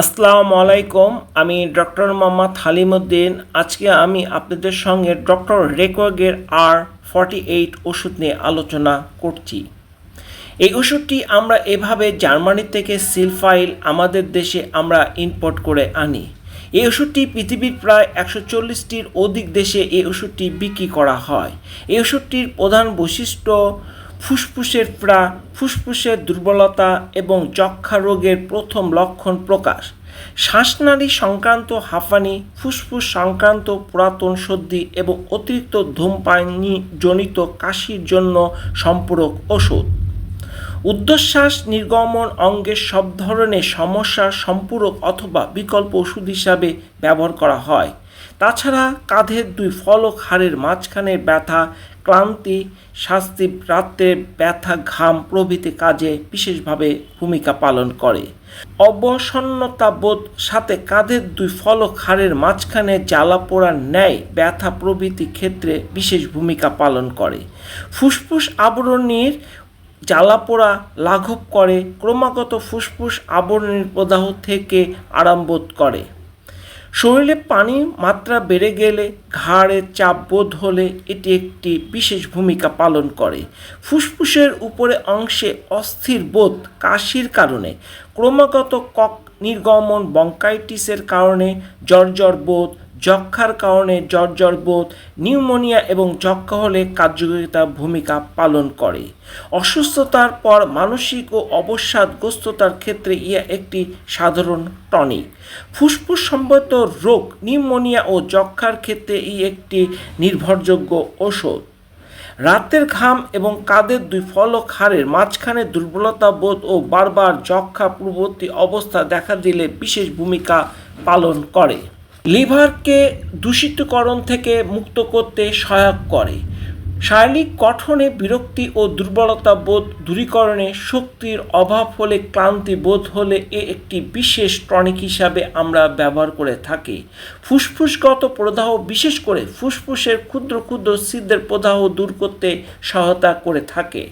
আসসালামু আলাইকুম, আমি ডক্টর মোহাম্মদ হালিমুদ্দিন। আজকে আমি আপনাদের সঙ্গে ডক্টর রেকোয়াগের আর ফর্টি এইট ওষুধ নিয়ে আলোচনা করছি। এই ওষুধটি আমরা এভাবে জার্মানি থেকে সিলফাইল আমাদের দেশে আমরা ইম্পোর্ট করে আনি। এই ওষুধটি পৃথিবীর প্রায় একশো চল্লিশটির অধিক দেশে এই ওষুধটি বিক্রি করা হয়। এই ওষুধটির প্রধান বৈশিষ্ট্য ফুসফুসের প্রা, ফুসফুসের দুর্বলতা এবং যক্ষা রোগের প্রথম লক্ষণ প্রকাশ। শ্বাসনালী সংক্রান্ত হাঁফানি ফুসফুস সংক্রান্ত পুরাতন সর্দি এবং অতিরিক্ত ধূমপানি জনিত কাশির জন্য সম্পূরক ওষুধ। উদ্ধশ্বাস নির্গমন অঙ্গের সব ধরনের সমস্যার সম্পূরক অথবা বিকল্প ওষুধ হিসাবে ব্যবহার করা হয়। তাছাড়া কাঁধের দুই ফলক হাড়ের মাঝখানে ব্যথা, ক্লান্তি, শাস্তি রাত্রে ব্যথা, ঘাম প্রভৃতি কাজে বিশেষভাবে ভূমিকা পালন করে। অবসন্নতা বোধ সাথে কাঁধের দুই ফলক হাড়ের মাঝখানে জ্বালা পোড়ার ন্যায় ব্যথা প্রভৃতি ক্ষেত্রে বিশেষ ভূমিকা পালন করে। ফুসফুস আবরণীর জ্বালাপোড়া লাঘব করে, ক্রমাগত ফুসফুস আবরণীর প্রদাহ থেকে আরাম বোধ করে। শরীরে পানির মাত্রা বেড়ে গেলে ঘাড়ে চাপ বোধ হলে এটি একটি বিশেষ ভূমিকা পালন করে। ফুসফুসের উপরে অংশে অস্থির বোধ কাশির কারণে। ক্রমাগত কক নির্গমন বঙ্কাইটিসের কারণে জর্জর বোধ যক্ষার কারণে জর্জর বোধ, নিউমোনিয়া এবং যক্ষা হলে কার্যকারিতা ভূমিকা পালন করে। অসুস্থতার পর মানসিক ও অবসাদগ্রস্ততার ক্ষেত্রে ইয়া একটি সাধারণ টনিক। ফুসফুস সম্বন্ধ রোগ, নিউমোনিয়া ও যক্ষার ক্ষেত্রে ই একটি নির্ভরযোগ্য ওষুধ রাতের ঘাম এবং কাদের দুই ফলক হাড়ের মাঝখানে দুর্বলতা বোধ ও বারবার যক্ষা পূর্ববর্তী অবস্থা দেখা দিলে বিশেষ ভূমিকা পালন করে। লিভারকে দূষিতকরণ থেকে মুক্ত করতে সহায়ক করে। শারীরিক গঠনে বিরক্তি ও দুর্বলতা বোধ দূরীকরণে শক্তির অভাব হলে ক্লান্তি বোধ হলে এ একটি বিশেষ টনিক হিসাবে আমরা ব্যবহার করে থাকি। ফুসফুসগত প্রদাহ, বিশেষ করে ফুসফুসের ক্ষুদ্র ক্ষুদ্র ছিদ্রের প্রদাহ দূর করতে সহায়তা করে থাকে।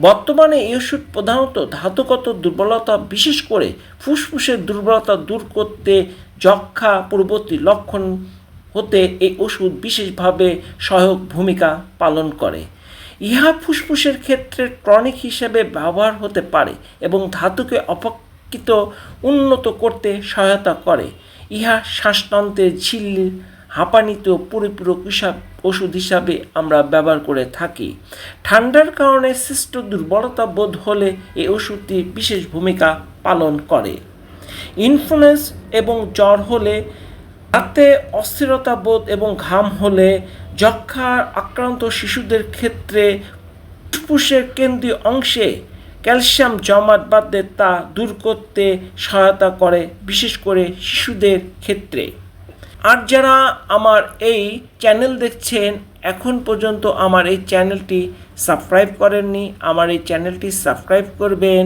বর্তমানে এই ওষুধ প্রধানত ধাতুগত দুর্বলতা, বিশেষ করে ফুসফুসের দুর্বলতা দূর করতে যক্ষা পূর্ববর্তী লক্ষণ হতে এই ওষুধ বিশেষভাবে সহায়ক ভূমিকা পালন করে। ইহা ফুসফুসের ক্ষেত্রে টনিক হিসেবে ব্যবহার হতে পারে এবং ধাতুকে অপকৃত উন্নত করতে সহায়তা করে। ইহা শ্বাসতন্ত্রের ঝিল্লির হাঁপানিতে পরিপূরক হিসাব ওষুধ হিসাবে আমরা ব্যবহার করে থাকি। ঠান্ডার কারণে সৃষ্ট দুর্বলতা বোধ হলে এই ওষুধটি বিশেষ ভূমিকা পালন করে। ইনফ্লুয়েন্স এবং জ্বর হলে রাতে অস্থিরতা বোধ এবং ঘাম হলে যক্ষার আক্রান্ত শিশুদের ক্ষেত্রে ফুসফুসের কেন্দ্রীয় অংশে ক্যালসিয়াম জমাট বাঁধে তা দূর করতে সহায়তা করে, বিশেষ করে শিশুদের ক্ষেত্রে। আর যারা আমার এই চ্যানেল দেখছেন, এখন পর্যন্ত আমার এই চ্যানেলটি সাবস্ক্রাইব করেননি, আমার এই চ্যানেলটি সাবস্ক্রাইব করবেন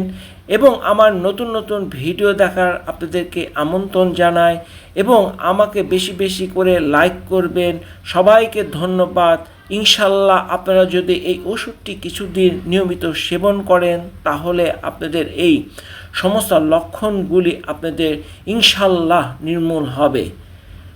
এবং আমার নতুন নতুন ভিডিও দেখার আপনাদেরকে আমন্ত্রণ জানাই এবং আমাকে বেশি বেশি করে লাইক করবেন। সবাইকে ধন্যবাদ। ইনশাল্লাহ আপনারা যদি এই ওষুধটি কিছুদিন নিয়মিত সেবন করেন, তাহলে আপনাদের এই সমস্ত লক্ষণগুলি আপনাদের ইনশাল্লাহ নির্মূল হবে।